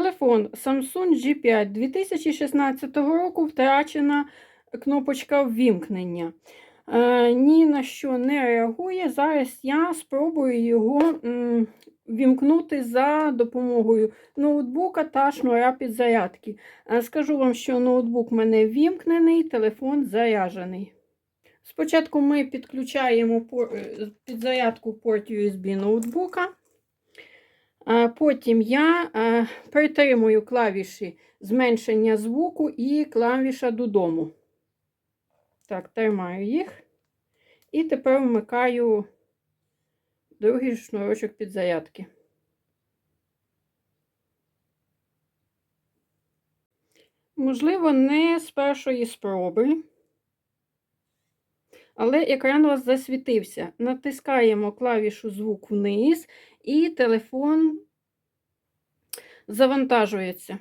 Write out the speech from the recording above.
Телефон Samsung G5 2016 року втрачена кнопочка ввімкнення. Е, ні на що не реагує. Зараз я спробую його м, вімкнути за допомогою ноутбука та шнура підзарядки. Е, Скажу вам, що ноутбук в мене вімкнений, телефон заряджений. Спочатку ми підключаємо пор- е, підзарядку порт USB ноутбука. Потім я е, притримую клавіші зменшення звуку і клавіша додому. Так, тримаю їх. І тепер вмикаю другий шнурочок підзарядки. Можливо, не з першої спроби. Але екран у вас засвітився. Натискаємо клавішу звук вниз, і телефон завантажується.